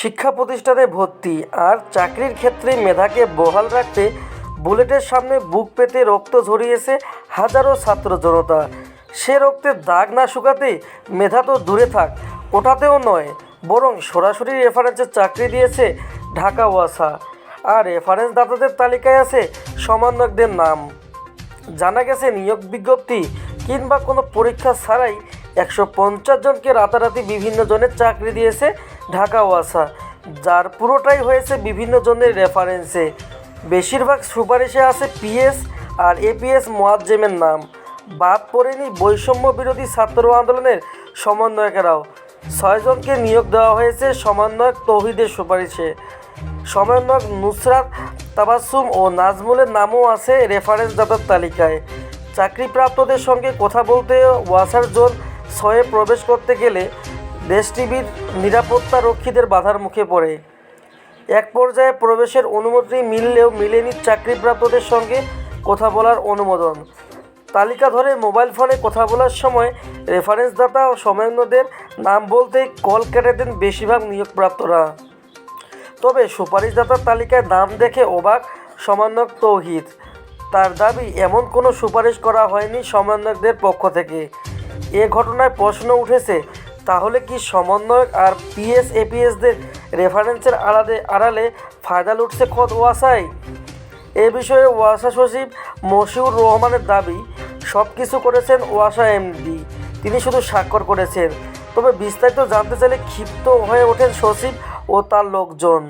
শিক্ষা প্রতিষ্ঠানে ভর্তি আর চাকরির ক্ষেত্রে মেধাকে বহাল রাখতে বুলেটের সামনে বুক পেতে রক্ত ঝরিয়েছে হাজারো ছাত্র জনতা। সে রক্তের দাগ না শুকাতে মেধা তো দূরে থাক, ওটাতেও নয়, বরং সরাসরি রেফারেন্সে চাকরি দিয়েছে ঢাকা ওয়াসা। আর রেফারেন্স দাতাদের তালিকায় আছে সমন্বয়কদের নাম। জানা গেছে নিয়োগ বিজ্ঞপ্তি কিংবা কোনো পরীক্ষা ছাড়াই একশো পঞ্চাশ জনকে রাতারাতি বিভিন্ন জনের চাকরি দিয়েছে ঢাকা ওয়াসা যার পুরোটাই হয়েছে বিভিন্ন জনের রেফারেন্সে বেশিরভাগ সুপারিশে আছে পিএস আর এপিএস মোয়াজ্জেমের নাম। বাদ পড়েনি বৈষম্য বিরোধী ছাত্র আন্দোলনের সমন্বয়কেরাও। ছয়জনকে নিয়োগ দেওয়া হয়েছে সমন্বয়ক তৌহিদের সুপারিশে। সমন্বয়ক নুসরাত তাবাসুম ও নাজমুলের নামও আছে রেফারেন্স দাতার তালিকায়। চাকরিপ্রাপ্তদের সঙ্গে কথা বলতে ওয়াসার জোন ছয়ে প্রবেশ করতে গেলে দেশ টিভির নিরাপত্তা রক্ষীদের বাধার মুখে পড়ে। এক পর্যায়ে প্রবেশের অনুমতি মিললেও মিলেনি চাকরিপ্রাপ্তদের সঙ্গে কথা বলার অনুমোদন। তালিকা ধরে মোবাইল ফোনে কথা বলার সময় রেফারেন্স দাতা ও সমন্বয়কদের নাম বলতেই কল কেটে দেন বেশিরভাগ নিয়োগপ্রাপ্তরা। তবে সুপারিশদাতার তালিকায় নাম দেখে অবাক সমন্বয়ক তৌহিদ। তার দাবি, এমন কোনো সুপারিশ করা হয়নি সমন্বয়কদের পক্ষ থেকে। এ ঘটনায় প্রশ্ন উঠেছে, তাহলে কি সমন্বয়ক আর পিএস এপিএসদের রেফারেন্সের আড়ালে আড়ালে ফায়দা লুটছে খোদ ওয়াসাই? এ বিষয়ে ওয়াসা সচিব মশিউর রহমানের দাবি সব কিছু করেছেন ওয়াসা এমডি, তিনি শুধু স্বাক্ষর করেছেন। তবে বিস্তারিত জানতে চাইলে ক্ষিপ্ত হয়ে ওঠেন সচিব ও তার লোকজন।